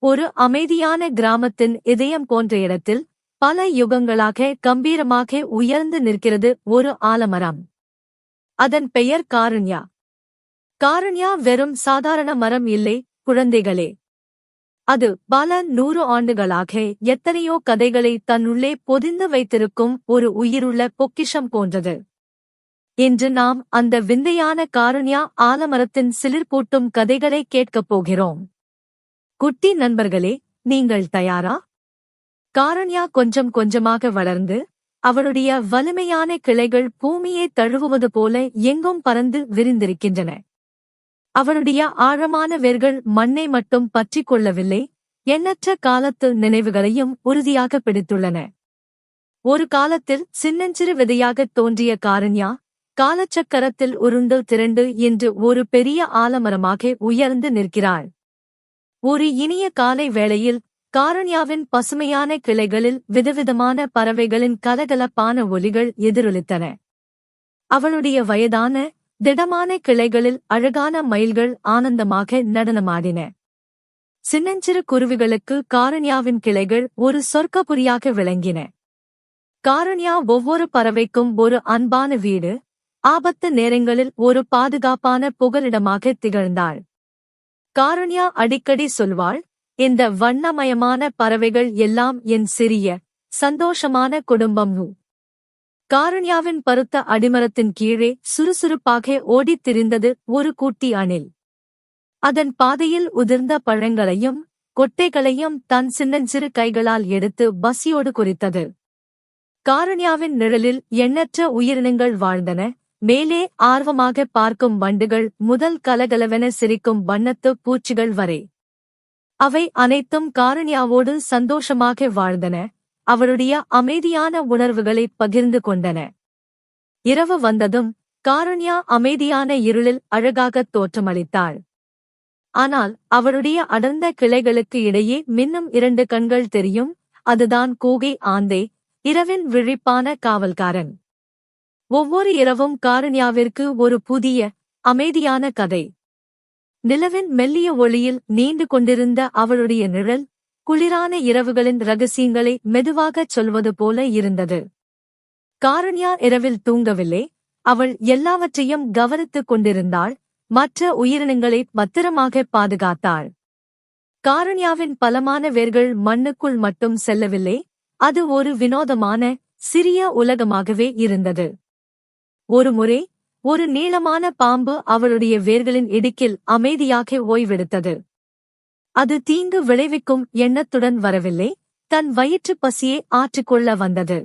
ஒரு அமைதியான கிராமத்தின் இதயம் போன்ற இடத்தில் பல யுகங்களாக கம்பீரமாக உயர்ந்து நிற்கிறது ஒரு ஆலமரம். அதன் பெயர் காருண்யா. காருண்யா வெறும் சாதாரண மரம் இல்லை குழந்தைகளே. அது பல நூறு ஆண்டுகளாக எத்தனையோ கதைகளை தன்னுள்ளே பொதிந்து வைத்திருக்கும் ஒரு உயிருள்ள பொக்கிஷம் போன்றது. இன்று நாம் அந்த விந்தையான காருண்யா ஆலமரத்தின் சிலிர்பூட்டும் கதைகளை கேட்கப் போகிறோம். குட்டி நண்பர்களே நீங்கள் தயாரா? காரண்யா கொஞ்சம் கொஞ்சமாக வளர்ந்து அவளுடைய வலிமையான கிளைகள் பூமியை தழுவுவது போல எங்கும் பறந்து விரிந்திருக்கின்றன. அவளுடைய ஆழமான வேர்கள் மண்ணை மட்டும் பற்றிக் கொள்ளவில்லை எண்ணற்ற காலத்து நினைவுகளையும் உறுதியாக பிடித்துள்ளன. ஒரு காலத்தில் சின்னஞ்சிறு விதையாகத் தோன்றிய காரண்யா காலச்சக்கரத்தில் உருண்டு திரண்டு என்று ஒரு பெரிய ஆலமரமாக உயர்ந்து நிற்கிறாள். ஒரு இனிய காலை வேளையில் காரண்யாவின் பசுமையான கிளைகளில் விதவிதமான பறவைகளின் கலகலப்பான ஒலிகள் எதிரொலித்தன. அவளுடைய வயதான திடமான கிளைகளில் அழகான மயில்கள் ஆனந்தமாக நடனமாடின. சின்னஞ்சிறு குருவிகளுக்கு காரண்யாவின் கிளைகள் ஒரு சொர்க்கபுரியாக விளங்கின. காரண்யா ஒவ்வொரு பறவைக்கும் ஒரு அன்பான வீடு ஆபத்து நேரங்களில் ஒரு பாதுகாப்பான புகலிடமாக திகழ்ந்தாள். காருண்யா அடிக்கடி சொல்வாள் இந்த வண்ணமயமான பறவைகள் எல்லாம் என் சிறிய சந்தோஷமான குடும்பம் நூ காருண்யாவின் பருத்த அடிமரத்தின் கீழே சுறுசுறுப்பாக ஓடித் திரிந்தது ஒரு கூட்டி அணில். அதன் பாதையில் உதிர்ந்த பழங்களையும் கொட்டைகளையும் தன் சின்னஞ்சிறு கைகளால் எடுத்து பசியோடு குறித்தது காருண்யாவின் நிழலில் எண்ணற்ற உயிரினங்கள் வாழ்ந்தன. மேலே ஆர்வமாக பார்க்கும் வண்டுகள் முதல் கலகலவென சிரிக்கும் வண்ணத்து பூச்சிகள் வரை. அவை அனைத்தும் காரணியாவோடு சந்தோஷமாக வாழ்ந்தன. அவளுடைய அமைதியான உணர்வுகளை பகிர்ந்து கொண்டன. இரவு வந்ததும் காரண்யா அமைதியான இருளில் அழகாகத் தோற்றமளித்தாள். ஆனால் அவளுடைய அடர்ந்த கிளைகளுக்கு இடையே மின்னும் இரண்டு கண்கள் தெரியும். அதுதான் கூகை ஆந்தே இரவின் விழிப்பான காவல்காரன். ஒவ்வொரு இரவும் காரண்யாவிற்கு ஒரு புதிய அமைதியான கதை. நிலவின் மெல்லிய ஒளியில் நீண்டு கொண்டிருந்த அவளுடைய நிழல் குளிரான இரவுகளின் ரகசியங்களை மெதுவாகச் சொல்வது போல இருந்தது. காரண்யா இரவில் தூங்கவில்லை. அவள் எல்லாவற்றையும் கவனித்துக் கொண்டிருந்தாள். மற்ற உயிரினங்களை பத்திரமாக பாதுகாத்தாள். காரண்யாவின் பலமான வேர்கள் மண்ணுக்குள் மட்டும் செல்லவில்லை. அது ஒரு வினோதமான சிறிய உலகமாகவே இருந்தது. ஒருமுறை ஒரு நீளமான பாம்பு அவளுடைய வேர்களின் இடுக்கில் அமைதியாக ஓய்வெடுத்தது. அது தீங்கு விளைவிக்கும் எண்ணத்துடன் வரவில்லை தன் வயிற்றுப் பசியை ஆற்றிக்கொள்ள வந்தது.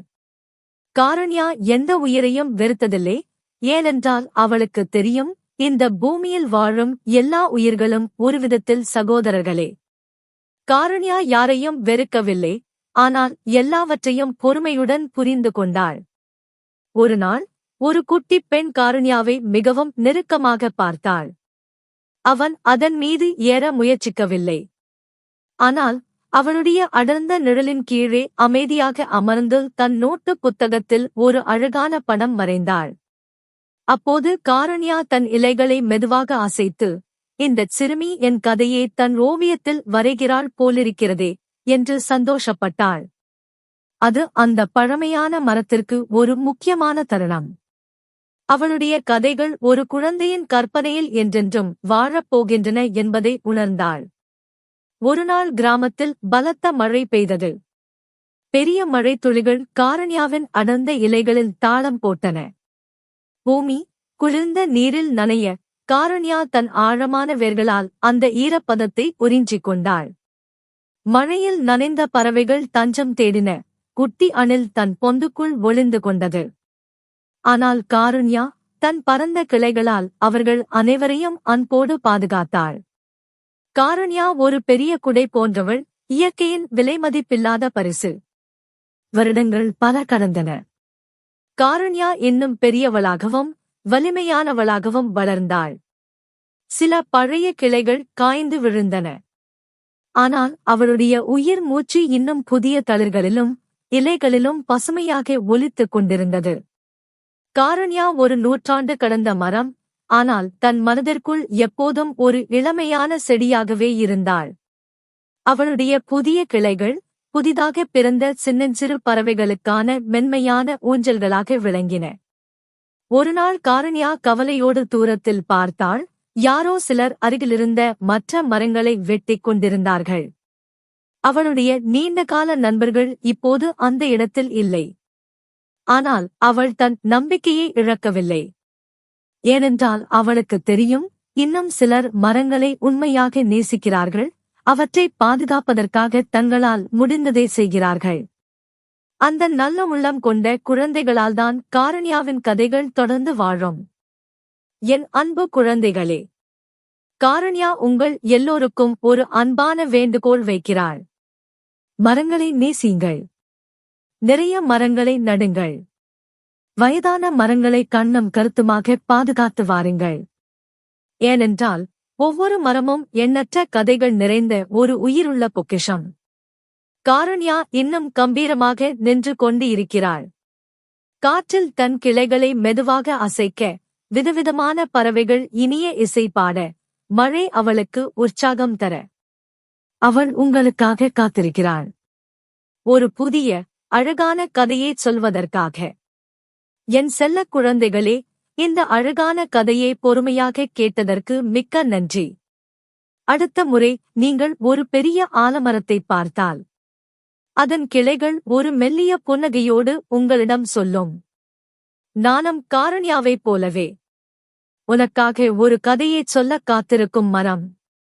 காரண்யா எந்த உயிரையும் வெறுத்ததில்லை ஏனென்றால் அவளுக்கு தெரியும் இந்த பூமியில் வாழும் எல்லா உயிர்களும் ஒருவிதத்தில் சகோதரர்களே. காரண்யா யாரையும் வெறுக்கவில்லை ஆனால் எல்லாவற்றையும் பொறுமையுடன் புரிந்து கொண்டாள். ஒருநாள் ஒரு குட்டி பெண் காருண்யாவை மிகவும் நெருக்கமாக பார்த்தாள். அவன் அதன் மீது ஏற முயற்சிக்கவில்லை. ஆனால் அவளுடைய அடர்ந்த நிழலின் கீழே அமைதியாக அமர்ந்து தன் நோட்டு புத்தகத்தில் ஒரு அழகான படம் வரைந்தாள். அப்போது காருண்யா தன் இலைகளை மெதுவாக அசைத்து இந்தச் சிறுமி என் கதையை தன் ஓவியத்தில் வரைகிறாள் போலிருக்கிறதே என்று சந்தோஷப்பட்டாள். அது அந்த பழமையான மரத்திற்கு ஒரு முக்கியமான தருணம். அவளுடைய கதைகள் ஒரு குழந்தையின் கற்பனையில் என்றென்றும் வாழப்போகின்றன என்பதை உணர்ந்தாள். ஒருநாள் கிராமத்தில் பலத்த மழை பெய்தது. பெரிய மழை துளிகள் காரண்யாவின் அடர்ந்த இலைகளில் தாளம் போட்டன. பூமி குளிர்ந்த நீரில் நனைய காரண்யா தன் ஆழமான வேர்களால் அந்த ஈரப்பதத்தை உறிஞ்சிக் கொண்டாள். மழையில் நனைந்த பறவைகள் தஞ்சம் தேடின. குட்டி அணில் தன் பொந்துக்குள் ஒளிந்து கொண்டது. ஆனால் காருண்யா தன் பரந்த கிளைகளால் அவர்கள் அனைவரையும் அன்போடு பாதுகாத்தாள். காருண்யா ஒரு பெரிய குடை போன்றவள் இயற்கையின் விலைமதிப்பில்லாத பரிசு. வருடங்கள் பல கடந்தன. காருண்யா இன்னும் பெரியவளாகவும் வலிமையானவளாகவும் வளர்ந்தாள். சில பழைய கிளைகள் காய்ந்து விழுந்தன. ஆனால் அவளுடைய உயிர் மூச்சு இன்னும் புதிய தளிர்களிலும் இலைகளிலும் பசுமையாக ஒலித்துக் கொண்டிருந்தது. காரண்யா ஒரு நூற்றாண்டு கடந்த மரம் ஆனால் தன் மனதிற்குள் எப்போதும் ஒரு இளமையான செடியாகவே இருந்தாள். அவளுடைய புதிய கிளைகள் புதிதாக பிறந்த சின்னஞ்சிறு பறவைகளுக்கான மென்மையான ஊஞ்சல்களாக விளங்கின. ஒருநாள் காரண்யா கவலையோடு தூரத்தில் பார்த்தாள் யாரோ சிலர் அருகிலிருந்த மற்ற மரங்களை வெட்டிக் கொண்டிருந்தார்கள். அவளுடைய நீண்டகால நண்பர்கள் இப்போது அந்த இடத்தில் இல்லை. ஆனால் அவள் தன் நம்பிக்கையை இழக்கவில்லை. ஏனென்றால் அவளுக்கு தெரியும் இன்னும் சிலர் மரங்களை உண்மையாக நேசிக்கிறார்கள் அவற்றை பாதுகாப்பதற்காக தங்களால் முடிந்ததை செய்கிறார்கள். அந்த நல்ல உள்ளம் கொண்ட குழந்தைகளால்தான் காரண்யாவின் கதைகள் தொடர்ந்து வாழும். என் அன்பு குழந்தைகளே காரண்யா உங்கள் எல்லோருக்கும் ஒரு அன்பான வேண்டுகோள் வைக்கிறாள். மரங்களை நேசியுங்கள். நிறைய மரங்களை நடுங்கள். வயதான மரங்களை கண்ணம் கருத்துமாக பாதுகாத்து வாருங்கள். ஏனென்றால் ஒவ்வொரு மரமும் எண்ணற்ற கதைகள் நிறைந்த ஒரு உயிருள்ள பொக்கிஷம். காரண்யா இன்னும் கம்பீரமாக நின்று கொண்டு இருக்கிறாள். காற்றில் தன் கிளைகளை மெதுவாக அசைக்க விதவிதமான பறவைகள் இனிய இசை பாட மழை அவளுக்கு உற்சாகம் தர. அவள் உங்களுக்காக காத்திருக்கிறாள். ஒரு புதிய அழகான கதையைச் சொல்வதற்காக. என் செல்லக் குழந்தைகளே இந்த அழகான கதையை பொறுமையாக கேட்டதற்கு மிக்க நன்றி. அடுத்த முறை நீங்கள் ஒரு பெரிய ஆலமரத்தை பார்த்தால். அதன் கிளைகள் ஒரு மெல்லிய புன்னகையோடு உங்களிடம் சொல்லும். நானும் காரண்யாவைப் போலவே. உனக்காக ஒரு கதையைச் சொல்லக் காத்திருக்கும் மரம்.